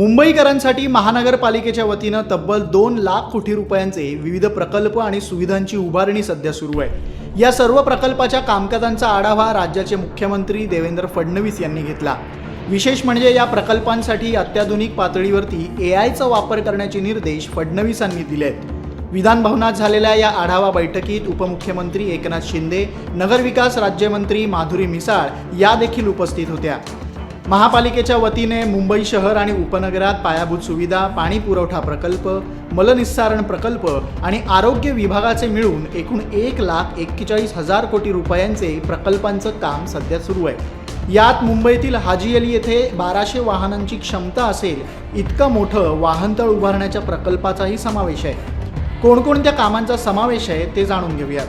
मुंबईकरांसाठी महानगरपालिकेच्या वतीनं तब्बल दोन लाख कोटी रुपयांचे विविध प्रकल्प आणि सुविधांची उभारणी सध्या सुरू आहे. या सर्व प्रकल्पाच्या कामकाजांचा आढावा राज्याचे मुख्यमंत्री देवेंद्र फडणवीस यांनी घेतला. विशेष म्हणजे या प्रकल्पांसाठी अत्याधुनिक पातळीवरती ए आयचा वापर करण्याचे निर्देश फडणवीसांनी दिले आहेत. विधानभवनात झालेल्या या आढावा बैठकीत उपमुख्यमंत्री एकनाथ शिंदे नगरविकास राज्यमंत्री माधुरी मिसाळ या देखील उपस्थित होत्या. महापालिकेच्या वतीने मुंबई शहर आणि उपनगरात पायाभूत सुविधा पाणी पुरवठा प्रकल्प मलनिस्सारण प्रकल्प आणि आरोग्य विभागाचे मिळून एकूण एक लाख एक्केचाळीस हजार कोटी रुपयांचे प्रकल्पांचं काम सध्या सुरू आहे. यात मुंबईतील हाजी अली येथे बाराशे वाहनांची क्षमता असेल इतकं मोठं वाहनतळ उभारण्याच्या प्रकल्पाचाही समावेश आहे. कोणकोणत्या कामांचा समावेश आहे ते जाणून घेऊयात.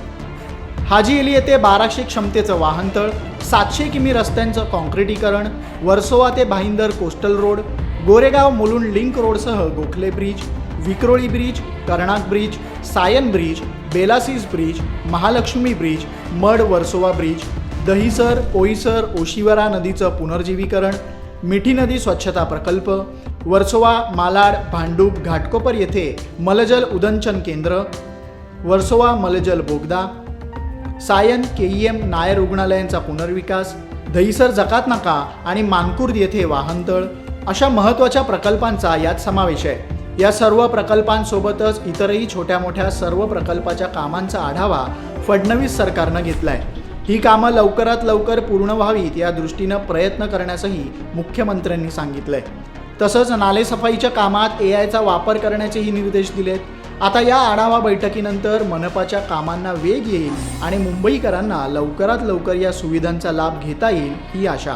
हाजी अली येथे बाराशे क्षमतेचं वाहनतळ सातशे किमी रस्त्यांचं कॉन्क्रिटीकरण वर्सोवा ते Bhayandar coastal road Goregaon Mulund link रोडसह Gokhale bridge Vikhroli bridge Carnac bridge Sion bridge Bellasis bridge Mahalaxmi bridge Madh Versova bridge Dahisar Poisar Oshiwara नदीचं पुनर्जीवीकरण मिठी नदी स्वच्छता प्रकल्प वर्सोवा मालाड भांडूप घाटकोपर येथे मलजल उदंचन केंद्र वर्सोवा मलजल बोगदा Sion K E M Nair रुग्णालयांचा पुनर्विकास दहिसर जकात नाका आणि मानकुर्द येथे वाहनतळ अशा महत्त्वाच्या प्रकल्पांचा यात समावेश आहे. या सर्व प्रकल्पांसोबतच इतरही छोट्या मोठ्या सर्व प्रकल्पाच्या कामांचा आढावा फडणवीस सरकारनं घेतलाय. ही कामं लवकरात लवकर पूर्ण व्हावीत या दृष्टीनं प्रयत्न करण्यासही मुख्यमंत्र्यांनी सांगितलंय. तसंच नालेसफाईच्या कामात ए आयचा वापर करण्याचेही निर्देश दिलेत. आता या आढावा बैठकीनंतर मनपाच्या कामांना वेग येईल आणि मुंबईकरांना लवकरात लवकर या सुविधांचा लाभ घेता येईल ही आशा.